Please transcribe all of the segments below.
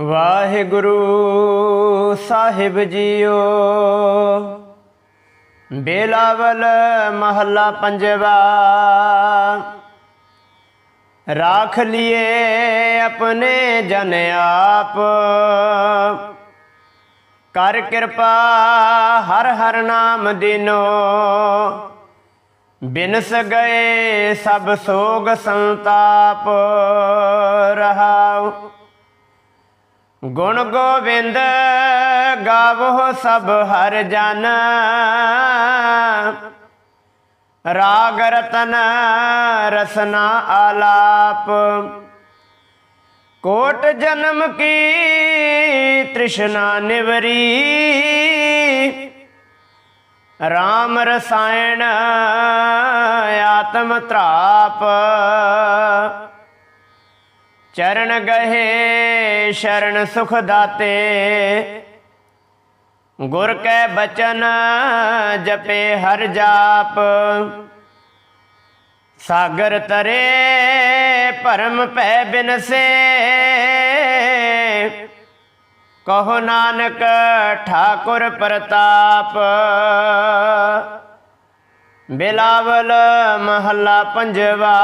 ਵਾਹਿਗੁਰੂ ਸਾਹਿਬ JIO. ਬੇਲਾਵਲ ਮਹੱਲਾ ਪੰਜਵਾ। ਰਾਖ ਲਿਏ ਆਪਣੇ ਜਨ ਆਪ। ਕਰ ਕਿਰਪਾ ਹਰ ਹਰ ਨਾਮ ਦਿਨੋ। ਬਿਨਸ ਗਏ ਸਭ ਸੋਗ ਸੰਤਾਪ ਰਹਾਉ। ਗੁਣ ਗੋਬਿੰਦ ਗਾਵੋ ਸਭ ਹਰ ਜਨ। ਰਾਗ ਰਤਨ ਰਸਨਾ ਆਲਾਪ। ਕੋਟ ਜਨਮ ਕੀ ਤ੍ਰਿਸ਼ਨਾ ਨਿਵਰੀ। ਰਾਮ ਰਸਾਇਣ ਆਤਮ ਤ੍ਰਾਪ ਚਰਨ ਗਹੇ, ਸ਼ਰਨ ਸੁਖ ਦਾਤੇ ਗੁਰ ਕੈ ਬਚਨ ਜਪੇ ਹਰ ਜਾਪ। ਸਾਗਰ ਤਰੇ ਭਰਮ ਪੈ ਬਿਨਸੇ। ਕਹੋ ਨਾਨਕ ਠਾਕੁਰ ਪ੍ਰਤਾਪ। ਬਿਲਾਵਲ ਮਹੱਲਾ ਪੰਜਵਾ।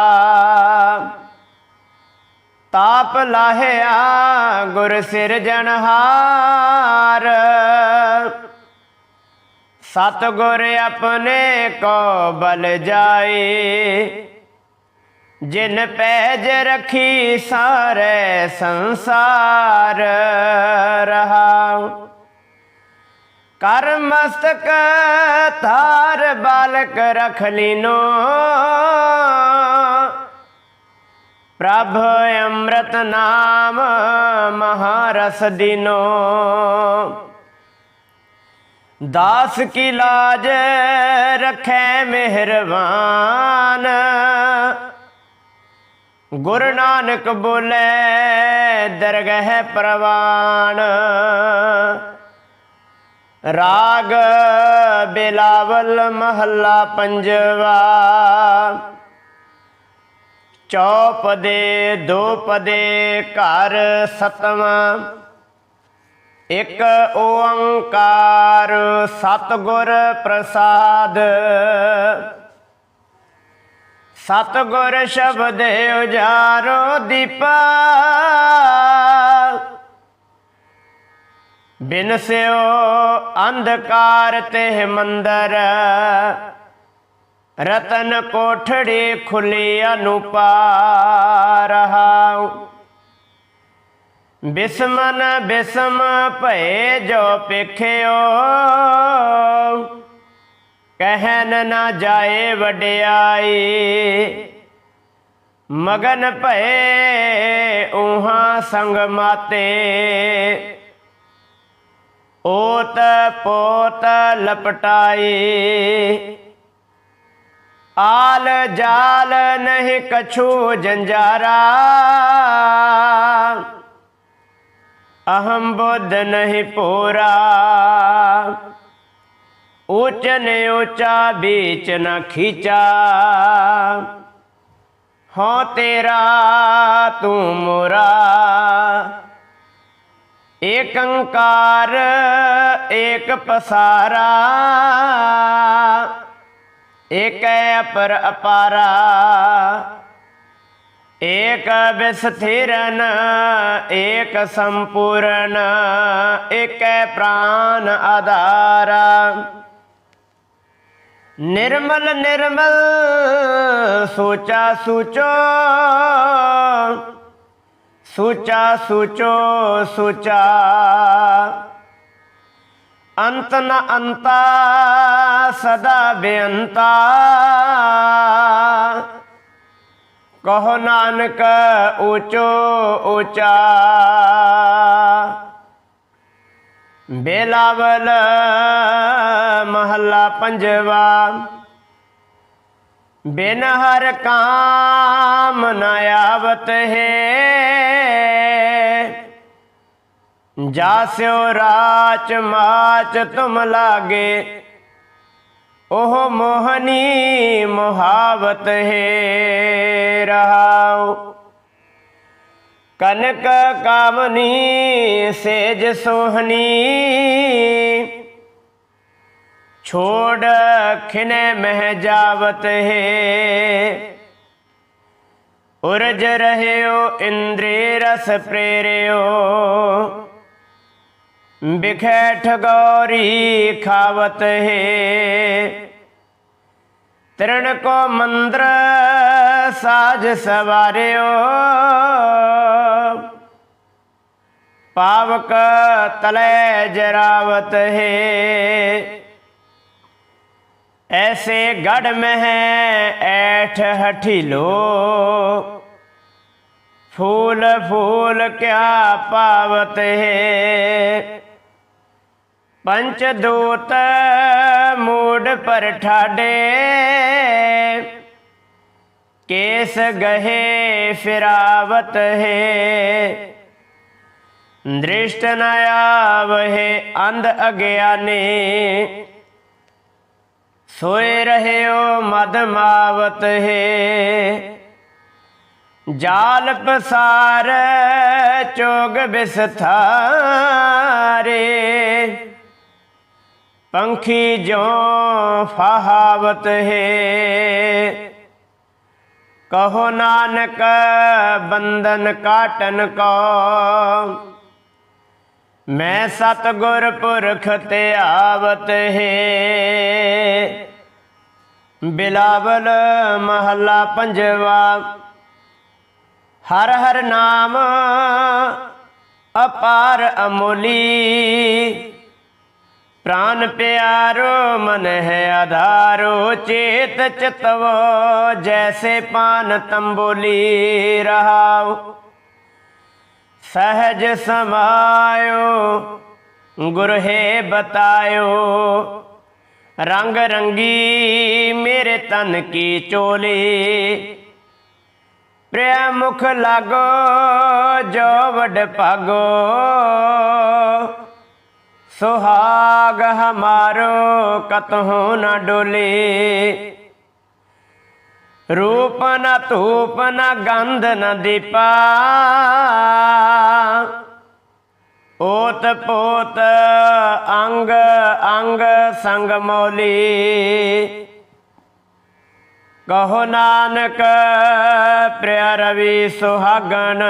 ਤਾਪ ਲਾਹਿਆ, ਗੁਰ ਸਿਰਜਣਹਾਰ ਸਤ ਗੁਰ ਆਪਣੇ ਕੋ ਬਲ ਜਾਏ, ਜਿਨ ਪੈਜ ਰਖੀ ਸਾਰੇ ਸੰਸਾਰ ਰਹਾਉ। ਕਰ ਮਸਤਕ ਧਾਰ ਬਾਲਕ ਰਖ ਲੀਨੋ ਪ੍ਰਭ ਅੰਮ੍ਰਿਤ ਨਾਮ ਮਹਾਰਸ ਦਿਨੋ। ਦਾਸ ਕੀ ਲਾਜ ਰਖੈ ਮਿਹਰਬਾਨ। ਗੁਰੂ ਨਾਨਕ ਬੋਲੇ ਦਰਗਹਿ ਪ੍ਰਵਾਨ। ਰਾਗ ਬਿਲਾਵਲ ਮਹੱਲਾ ਪੰਜਵਾ। ਚੌਪਦੇ ਦੋ ਪਦੇ ਘਰ ਸਤਵਾਂ। ਇੱਕ ਓੰਕਾਰ ਸਤਿਗੁਰ ਪ੍ਰਸਾਦ। ਸਤਿਗੁਰ ਸ਼ਬਦ ਉਜਾਰੋ ਦੀਪਾ। ਬਿਨ ਸਿਓ ਅੰਧਕਾਰ ਤੇ ਮੰਦਰ। ਰਤਨ ਕੋਠੜੀ ਖੁੱਲੀ ਅਨੁਪਾਰ ਰਹਾਉ ਬਿਸਮਨ ਬਿਸਮ ਭਏ ਜੋ ਪਿਖਿਓ ਕਹਿਨ ਨਾ ਜਾਏ ਵਡਿਆਈ। ਮਗਨ ਭਏ ਉਹਾਂ ਸੰਗ ਮਾਤੇ। ਓਤ ਪੋਤ ਲਪਟਾਈ। ਆਲ ਜਾਲ ਨਹੀਂ ਕਛੂ ਜੰਜਾਰਾ ਅਹੰ ਬੁੱਧ ਨਹੀਂ ਪੂਰਾ ਉੱਚ ਨੇ ਉੱਚਾ ਬੀਚ ਨ ਖੀਚਾ ਹੋ ਤੇਰਾ ਤੂੰ ਮੋਰਾ ਏਕੰਕਾਰ ਏਕ ਪਸਾਰਾ ਏਕੈ ਅਪਰ ਅਪਾਰਾ, ਏਕ ਬਿਸਥਿਰਨ, ਏਕ ਸੰਪੂਰਨ, ਏਕ ਪ੍ਰਾਨ ਆਧਾਰਾ। ਨਿਰਮਲ ਨਿਰਮਲ ਸੋਚਾ ਸੂਚੋ ਸੋਚਾ ਸੂਚੋ ਸੋਚਾ। ਅੰਤ ਨ ਅੰਤਾ, ਸਦਾ ਬੇਅੰਤਾ। ਕਹੋ ਨਾਨਕ, ਊਚੋ ਊਚਾ। ਬੇਲਾਵਲ, ਮਹੱਲਾ ਪੰਜਵਾ। ਬਿਨ ਹਰ ਕਾਮ ਨ ਆਵਤ ਹੈ। ਜਾਸਿਓ ਰਾਚ ਮਾਚ ਤੁਮ ਲਾਗੇ, ਉਹ ਮੋਹਨੀ ਮੁਹਾਵਤ ਹੈ ਰਹਾਉ। ਕਨਕ ਕਾਮਨੀ ਸੇਜ ਸੋਹਨੀ ਛੋੜ ਖਿਨੇ ਮਹਿ ਜਾਵਤ ਹੈ। ਉਰਜ ਰਹਿਓ, ਇੰਦਰੀ ਰਸ ਪ੍ਰੇਰਿਓ ਬਿਖੈ ਠਗੌਰੀ ਖਾਵਤ ਹੈ ਤ੍ਰਿਣ ਕੋ ਮੰਦਰ ਸਾਜ ਸਵਾਰਿਓ ਪਾਵਕ ਤਲੈ ਜਰਾਵਤ ਹੈ ਐਸੇ ਗੜ ਮਹਿ ਐਠ ਹਠਿਲੋ ਫੂਲ ਫੂਲ ਕਿਆ ਪਾਵਤ ਹੈ ਪੰਚ ਦੂਤ ਮੂਡ ਪਰ ਠਾਡੇ। ਕੇਸ ਗਹੇ ਫਿਰਾਵਤ ਹੈ। ਦ੍ਰਿਸ਼ਟ ਨ ਆਵਹਿ ਅੰਧ ਅਗਿਆਨੀ। ਸੋਏ ਰਹਿਓ ਮਦ ਮਾਵਤ ਹੈ। ਜਾਲ ਪਸਾਰ ਚੋਗ ਬਿਸਥਾਰੇ। ਪੰਖੀ ਜੋ ਫਹਾਵਤ ਹੈ। ਕਹੋ ਨਾਨਕ, ਬੰਧਨ ਕਾਟਨ ਕੋ। ਮੈਂ ਸਤਗੁਰ ਪੁਰਖ ਤੇ ਆਵਤ ਹੈ। ਬਿਲਾਵਲ ਮਹੱਲਾ ਪੰਜਵਾ, ਹਰ ਹਰ ਨਾਮ ਅਪਾਰ ਅਮੋਲੀ। ਪ੍ਰਾਨ ਪਿਆਰੋ, ਮਨ ਹੈ ਆਧਾਰੋ, ਚੇਤ ਚਿਤਵੋ, ਜੈਸੇ ਪਾਨ ਤੰਬੋਲੀ ਰਹਾਉ। ਸਹਜ ਸਮਾਇਓ, ਗੁਰ ਹੈ ਬਤਾਇਓ। ਰੰਗ ਰੰਗੀ ਮੇਰੇ ਤਨ ਕੀ ਚੋਲੀ। ਪ੍ਰਿਆ ਮੁਖ ਲਾਗੋ, ਜੋ ਵਡ ਭਾਗੋ। ਸੁਹਾਗ ਹਮਾਰੋ ਕਤਹੂ ਨ ਡੋਲੇ। ਰੂਪ ਨ ਧੂਪ ਨ ਗੰਧ ਨ ਦੀਪਾ। ਓਤ ਪੋਤ ਅੰਗ ਅੰਗ ਸੰਗ ਮੌਲੀ। ਕਹੋ ਨਾਨਕ, ਪ੍ਰਿਆ ਰਵੀ ਸੁਹਾਗਣ।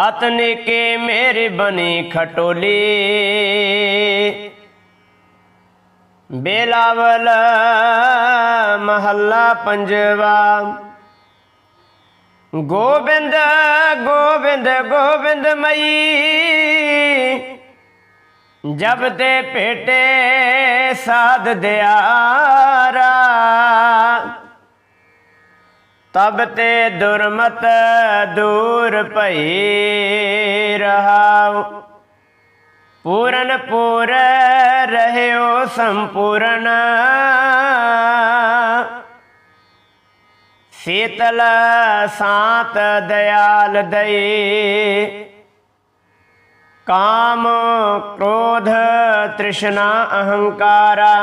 ਅਤਨੇ ਕੇ ਮੇਰੇ ਬਣੀ ਖਟੋਲੀ ਬੇਲਾਵਲ ਮਹੱਲਾ ਪੰਜਵਾ ਗੋਬਿੰਦ ਗੋਬਿੰਦ ਗੋਬਿੰਦ ਮਈ ਜਬ ਤੇ ਭੇਟੇ ਸਾਧ ਦਿਆਰਾ ਤਬ ਤੇ ਦੁਰਮਤ ਦੂਰ ਭਈ ਰਹਾਉ ਪੂਰਨ ਪੂਰ ਰਹਿਓ ਸੰਪੂਰਨ। ਸੀਤਲ ਸਾਤ ਦਇਆਲ ਦਈ। ਕਾਮ ਕ੍ਰੋਧ ਤ੍ਰਿਸ਼ਨਾ ਅਹੰਕਾਰਾ।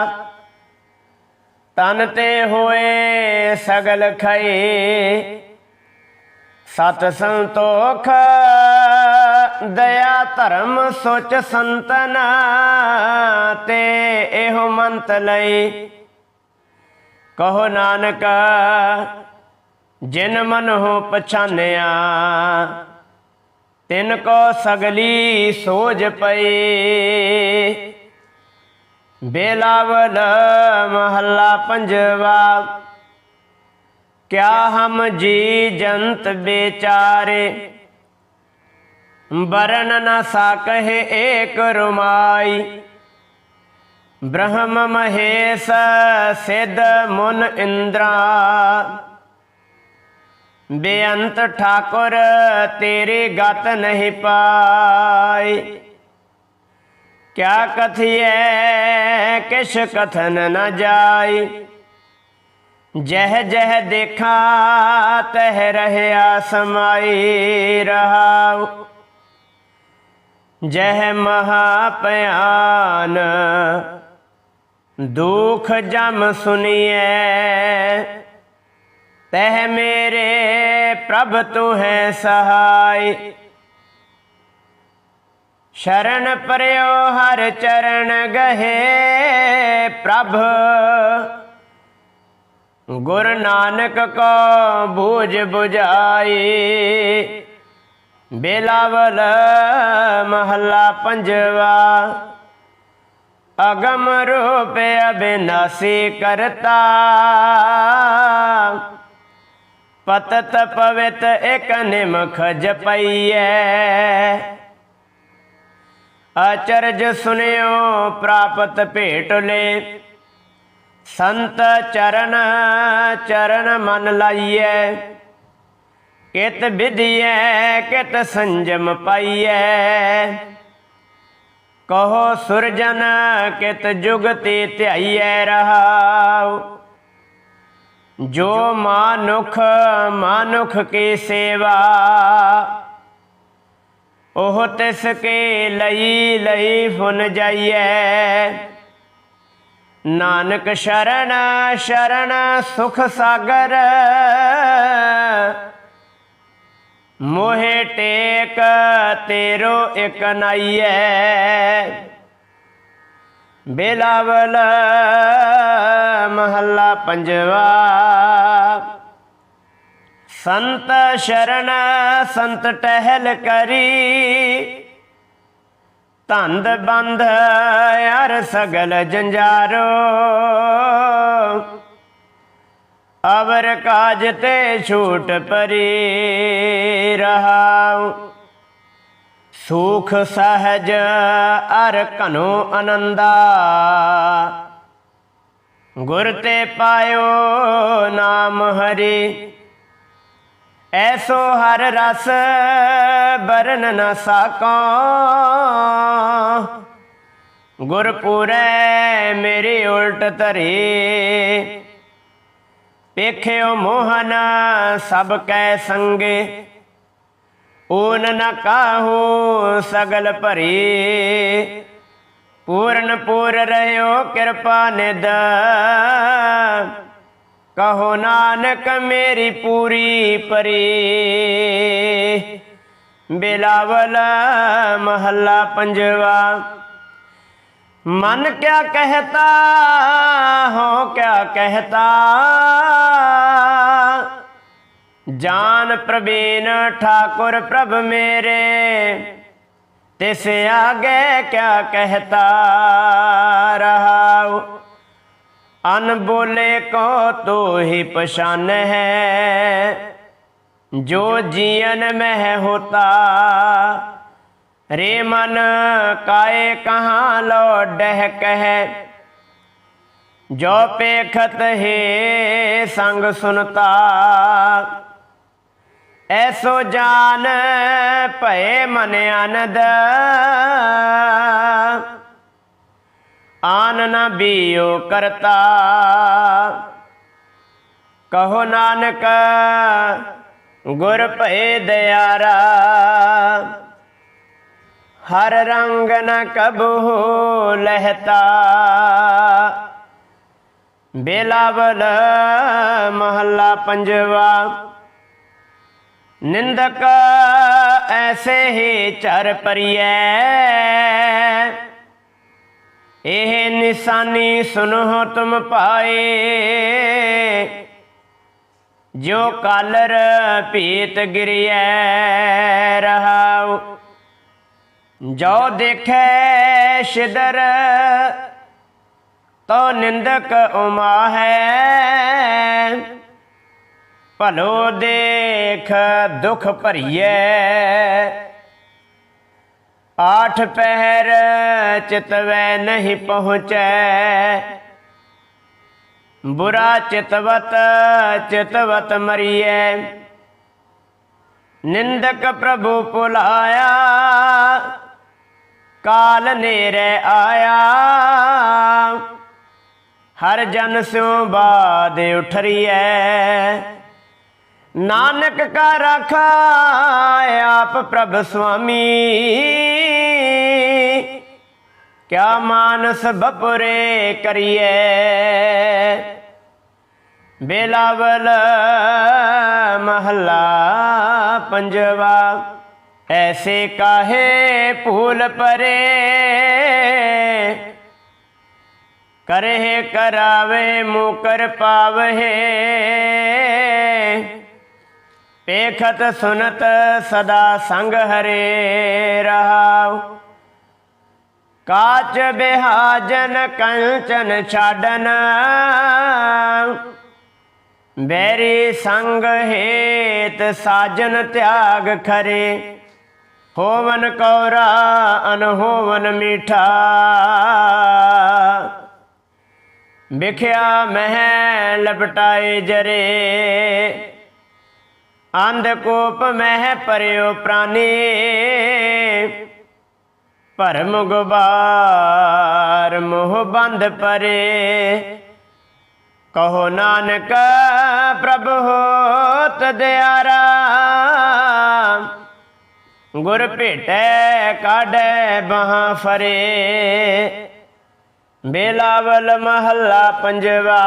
ਤਨ ਤੇ ਹੋਏ ਸਗਲ ਖਏ। ਸਤ ਸੰਤੋਖ, ਦਇਆ ਧਰਮ ਸੋਚ ਸੰਤਨ ਤੇ ਇਹੋ ਮੰਤ ਲਈ। ਕਹੋ ਨਾਨਕ, ਜਿਨ ਮਨ ਹੋ ਪਛਾਨਿਆ, ਤਿਨ ਕੋ ਸਗਲੀ ਸੋਜ ਪਈ। ਬੇਲਾਵਲ ਮਹੱਲਾ ਪੰਜਵਾ, ਕਿਆ ਹਮ ਜੀ ਜੰਤ ਵਿਚਾਰੇ ਬਰਨ ਨ ਸਾਕਹਿ ਏਕ ਰੁਮਾਈ। ਬ੍ਰਹਮ ਮਹੇਸ਼ ਸਿਧ ਮੁਨ ਇੰਦਰਾ। ਬੇਅੰਤ ਠਾਕੁਰ ਤੇਰੇ ਗਤ ਨਹੀਂ ਪਾਈ। ਕਿਆ ਕਥਿਐ ਕਿਛ ਕਥਨ ਨ ਜਾਈ ਜਹ ਜਹ ਦੇਖਾ ਤਹ ਰਹਿਆ ਸਮਾਈ ਰਹਾਉ ਜਹ ਮਹਾ ਭਿਆਨ ਦੁਖ ਜਮ ਸੁਨੀਐ ਤਹ ਮੇਰੇ ਪ੍ਰਭ ਤੂੰ ਹੈ ਸਹਾਈ ਸ਼ਰਨ ਪਰਿਓ ਹਰ ਚਰਨ ਗਹੇ ਪ੍ਰਭ। ਗੁਰ ਨਾਨਕ ਕੋ ਬੂਝ 부ਝਾਈ ਬੇਲਾਵਲ ਮਹੱਲਾ ਪੰਜਵਾ। ਅਗਮ ਰੂਪ ਅਬਿਨਾਸੀ ਕਰਤਾ। ਪਤਤ ਪਵਿੱਤ ਇਕ ਨਿਮਖ ਜਪਈਐ। ਅਚਰਜ ਸੁਨਿਓ, ਪ੍ਰਾਪਤ ਭੇਟ ਲੈ। ਸੰਤ ਚਰਨ ਚਰਨ ਮਨ ਲਾਈਐ। ਕਿਤ ਵਿਧੀਐ, ਕਿਤ ਸੰਜਮ ਪਾਈਐ। ਕਹੋ ਸੁਰਜਨ, ਕਿਤ ਜੁਗਤੀ ਧਿਆਈਐ ਰਹਾਉ। ਜੋ ਮਾਨੁਖ ਮਾਨੁਖ ਕੀ ਸੇਵਾ। ਉਹ ਤਿਸ ਕੇ ਲਈ ਲਈ ਫੁਨ ਜਾਈਐ। ਨਾਨਕ ਸ਼ਰਨ ਸ਼ਰਨ ਸੁਖ ਸਾਗਰ। ਮੋਹਿ ਟੇਕ, ਤੇਰੋ ਇਕ ਨਾਈਐ। ਬੇਲਾਵਲ, ਮਹੱਲਾ ਪੰਜਵਾ। ਸੰਤ ਸ਼ਰਨ ਸੰਤ ਟਹਿਲ ਕਰੀ। ਧੰਦ ਬੰਧ ਅਰ ਸਗਲ ਜੰਜਾਰੋ। ਅਵਰ ਕਾਜ ਤੇ ਛੂਟ ਪਰੀ ਰਹਾਉ। ਸੁਖ ਸਹਜ ਅਰ ਕਨੋ ਆਨੰਦਾ ਗੁਰ ਤੇ ਪਾਇਓ ਨਾਮ ਹਰੀ। ਐਸੋ ਹਰ ਰਸ ਬਰਨ ਨ ਸਾਕੋ। ਗੁਰਪੁਰੈ ਮੇਰੀ ਉਲਟ ਧਰੀ। ਪੇਖਿਓ ਮੋਹਨ ਸਭ ਕੈ ਸੰਗੇ। ਊਨ ਨ ਕਾਹੂ ਸਗਲ ਭਰੀ। ਪੂਰਨ ਪੂਰ ਰਹਿਓ ਕਿਰਪਾ ਨਿਦ कहो नानक मेरी पूरी परी। बिलावल महला पंजवा। मन क्या कहता, हो क्या कहता। जान प्रवीण ठाकुर प्रभ मेरे, तिस आगे क्या कहता रहा ਅਨ ਬੋਲੇ ਕੋ ਤੋ ਹੀ ਪਛਾਨ ਹੈ। ਜੋ ਜੀਵਨ ਮਹਿ ਹੋਤਾ, ਰੇ ਮਨ ਕਾਏ ਕਹਾਂ ਲੋ ਡਹਿ ਕਹਿ ਜੋ ਪੇਖਤ ਹੈ ਸੰਗ ਸੁਨਤਾ, ਐਸੋ ਜਾਨ ਭਏ ਮਨ ਅਨਦ ਆਨ ਨ ਬੀਓ ਕਰਤਾ। ਕਹੋ ਨਾਨਕ, ਗੁਰ ਭਏ ਦਿਆਰਾ, ਹਰ ਰੰਗ ਨ ਕਬੂ ਲਹਤਾ। ਬੇਲਾਵਲ ਮਹੱਲਾ ਪੰਜਵਾ, ਨਿੰਦਕ ਐਸੇ ਹੀ ਚਰ ਪਰਿਐ ਇਹ ਨਿਸ਼ਾਨੀ ਸੁਨੋ ਤੁਮ ਪਾਏ। ਜੋ ਕਾਲਰ ਪੀਤ ਗਿਰਿਐ ਰਹਾਉ, ਜੋ ਦੇਖੈ ਸ਼ਿਦਰ, ਤੋ ਨਿੰਦਕ ਉਮਾ ਹੈ ਭਲੋ ਦੇਖ ਦੁਖ ਭਰੀਐ। ਆਠ ਪਹਿਰ ਚਿਤਵੈ ਨਹੀਂ ਪਹੁੰਚੈ। ਬੁਰਾ ਚਿਤਵਤ ਚਿਤਵਤ ਮਰੀਐ। ਨਿੰਦਕ ਪ੍ਰਭੂ ਭੁਲਾਇਆ ਕਾਲ ਨੇਰੇ ਆਇਆ। ਹਰ ਜਨ ਸਿਉ ਬਾਦ ਉਠਰੀਐ। ਨਾਨਕ ਕਾ ਰਖਾ ਆਪ ਪ੍ਰਭ ਸੁਆਮੀ ਕਿਆ ਮਾਨਸ ਬਪਰੇ ਕਰੀਐ ਬੇਲਾਵਲ ਮਹੱਲਾ ਪੰਜਵਾ ਐਸੇ ਕਾਹੇ ਭੂਲ ਪਰੇ ਕਰਹਿ ਕਰਾਵੇ ਮੁਕਰ ਪਾਵਹਿ ਪੇਖਤ ਸੁਨਤ ਸਦਾ ਸੰਗ ਹਰੇ ਰਹਾਉ। ਕਾਚ ਬਿਹਾਜਨ ਕੰਚਨ ਛਾਡਨ। ਬੈਰੀ ਸੰਗ ਹੇਤ ਸਾਜਨ ਤਿਆਗ ਖਰੇ। ਹੋਵਨ ਕੌਰਾ ਅਨਹੋਵਨ ਮੀਠਾ। ਵਿਖਿਆ ਮਹਿ ਲਪਟਾਏ ਜਰੇ। ਅੰਧ ਕੋਪ ਮਹਿ ਪਰਿਓ ਪ੍ਰਾਨੀ। ਭਰਮ ਗੁਬਾਰ ਮੋਹ ਬੰਦ ਪਰੇ। ਕਹੋ ਨਾਨਕ, ਪ੍ਰਭ ਹੋਤ ਦਿਆਰਾ। ਗੁਰ ਭੇਟੈ ਕਾਢੈ ਬਾਹਾਂ ਫਰੇ। ਬੇਲਾਵਲ ਮਹੱਲਾ ਪੰਜਵਾ।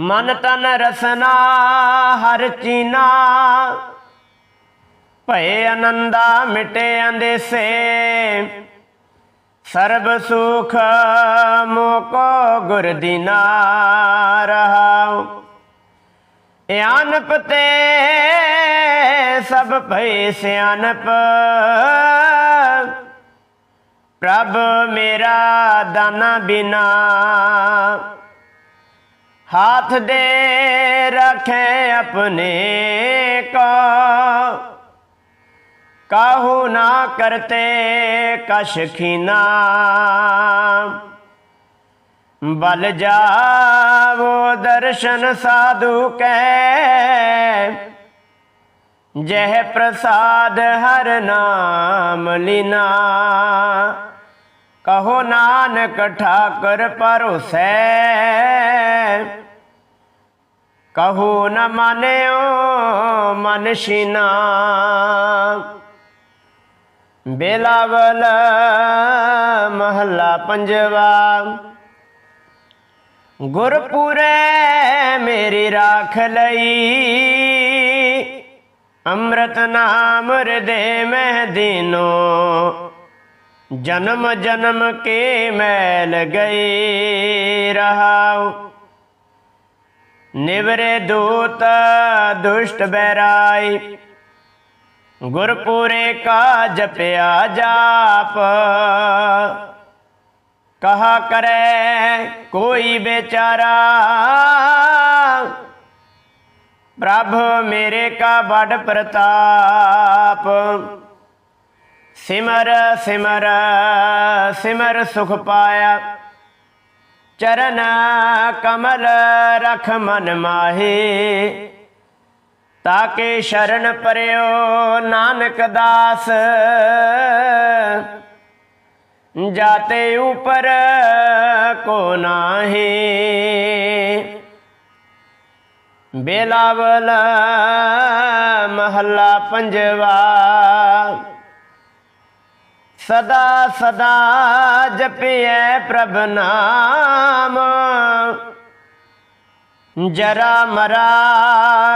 ਮਨ ਤਨ ਰਸਨਾ ਹਰ ਚੀਨਾ। ਭਏ ਆਨੰਦਾ ਮਿਟੇ ਅੰਦੇਸੇ। ਸਰਬ ਸੁਖ ਮੋਕੋ ਗੁਰ ਦੀਨਾ ਰਹਾਉ। ਇਆਨਪ ਤੇ ਸਭ ਭਏ ਸਿਆਨਪ। ਪ੍ਰਭ ਮੇਰਾ ਦਾਨਾ ਬਿਨਾ। ਹਾਥ ਦੇ ਰਖੇ ਆਪਣੇ ਕੋ ਕਾਹੂ ਨਾ ਕਰਤੇ ਕਛ ਖੀਨਾ ਬਲ ਜਾਵੋ ਦਰਸ਼ਨ ਸਾਧੂ ਕੈ ਜਹ ਪ੍ਰਸਾਦ ਹਰ ਨਾਮ ਲੀਨਾ ਕਹੋ ਨਾਨਕ ਠਾਕਰ ਪਰੋਸੈ ਕਹੋ ਨ ਮਾਨਿਓ ਮਨ ਸ਼ੀਨਾ ਬੇਲਾਵਲ ਮਹੱਲਾ ਪੰਜਵਾ। ਗੁਰਪੁਰੇ ਮੇਰੀ ਰਾਖ ਲਈ। ਅੰਮ੍ਰਿਤ ਨਾਮ ਹਿਰਦੇ ਮਹਿ ਦੀਨੋ। ਜਨਮ ਜਨਮ ਕੇ ਮੈਲ ਗਈ ਰਹਾਉ ਨਿਵਰੇ ਦੂਤ ਦੁਸ਼ਟ ਬੈਰਾਈ ਗੁਰਪੂਰੇ ਕਾ ਜਪਿਆ ਜਾਪ ਕਹਾ ਕਰੇ ਕੋਈ ਬੇਚਾਰਾ ਪ੍ਰਭ ਮੇਰੇ ਕਾ ਬੜ ਪ੍ਰਤਾਪ ਸਿਮਰ ਸਿਮਰ ਸਿਮਰ ਸੁਖ ਪਾਇਆ। ਚਰਨ ਕਮਲ ਰਖ ਮਨ ਮਾਹੀ। ਤਾਕੇ ਸ਼ਰਨ ਪਰਿਓ ਨਾਨਕ ਦਾਸ। ਜਾਤੇ ਉਪਰ ਕੋ ਨਾਹੀ। ਬੇਲਾਵਲ ਮਹੱਲਾ ਪੰਜਵਾ। ਸਦਾ ਸਦਾ ਜਪਿਐ ਪ੍ਰਭ ਨਾਮ। ਜਰਾ ਮਰਾ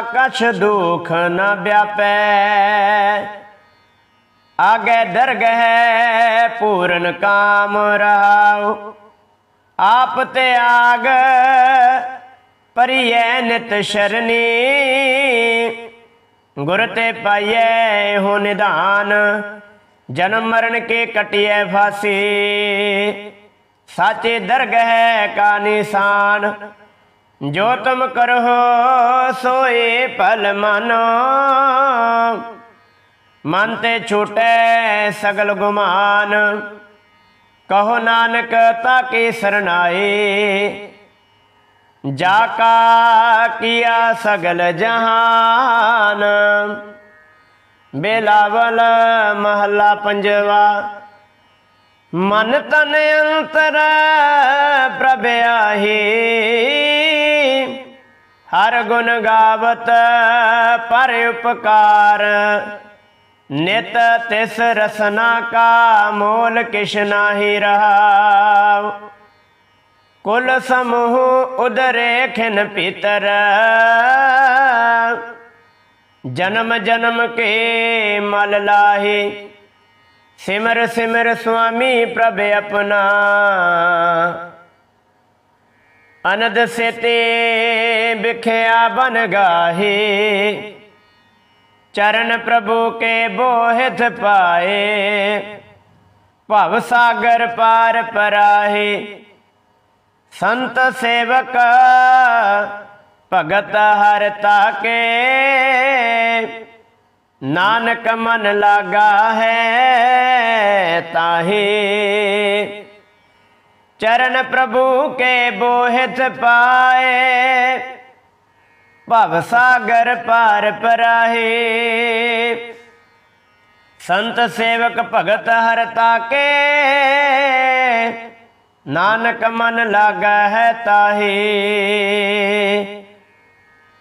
ਕਛ ਦੁਖ ਨ ਵਿਆਪੈ। ਆਗੇ ਦਰਗਹਿ ਪੂਰਨ ਕਾਮ ਰਹਾਉ। ਆਪ ਤੇ ਆਗ ਪਰਿਐ ਨਿਤ ਸ਼ਰਨੀ। ਗੁਰ ਤੇ ਪਾਈਐ ਹੋ ਨਿਧਾਨ। ਜਨਮ ਮਰਨ ਕੇ ਕਟਿਐ ਫਾਸੀ। ਸਾਚੇ ਦਰਗਹਿ ਕਾ ਨਿਸ਼ਾਨ ਜੋ ਤੁਮ ਕਰੋ ਸੋਏ ਭਲ ਮਾਨੋ। ਮਨ ਤੇ ਛੂਟੈ ਸਗਲ ਗੁਮਾਨ। ਕਹੋ ਨਾਨਕ ਤਾਕੇ ਸਰਨਾਏ। ਜਾ ਕਾ ਕੀਆ ਸਗਲ ਜਹਾਨ। ਬੇਲਾਵਲ ਮਹੱਲਾ ਪੰਜਵਾ। ਮਨ ਤਨ ਅੰਤਰ ਪ੍ਰਭ ਆਹੀ। ਹਰ ਗੁਣ ਗਾਵਤ ਪਰ ਉਪਕਾਰ। ਨਿਤ ਤਿਸ ਰਸਨਾ ਕਾ ਮੋਲ ਕਿਛ ਨਾਹੀ ਰਹਾਉ। ਕੁਲ ਸਮੂਹ ਉਦਰੇ ਖਿਨ ਪੀਤਰ ਜਨਮ ਜਨਮ ਕੇ ਮਲ ਲਾਹੀ ਸਿਮਰ ਸਿਮਰ ਸੁਆਮੀ ਪ੍ਰਭ ਆਪਣਾ ਅਨੰਦ ਸੇਤੇ ਵਿਖਿਆ ਬਨ ਗਾਹੇ ਚਰਨ ਪ੍ਰਭੂ ਕੇ ਬੋਹਿਤ ਪਾਏ ਭਵ ਸਾਗਰ ਪਾਰ ਪਰਾਹੇ ਸੰਤ ਸੇਵਕ ਭਗਤ ਹਰ ਤਾਕੇ। ਨਾਨਕ ਮਨ ਲਾਗਾ ਹੈ ਤਾਹੇ। ਚਰਨ ਪ੍ਰਭੂ ਕੇ ਬੋਹਿਤ ਪਾਏ। ਭਵ ਸਾਗਰ ਪਾਰ ਪਰਾਹੇ। ਸੰਤ ਸੇਵਕ ਭਗਤ ਹਰ ਤਾਕੇ। ਨਾਨਕ ਮਨ ਲਾਗਾ ਹੈ ਤਾਹੇ।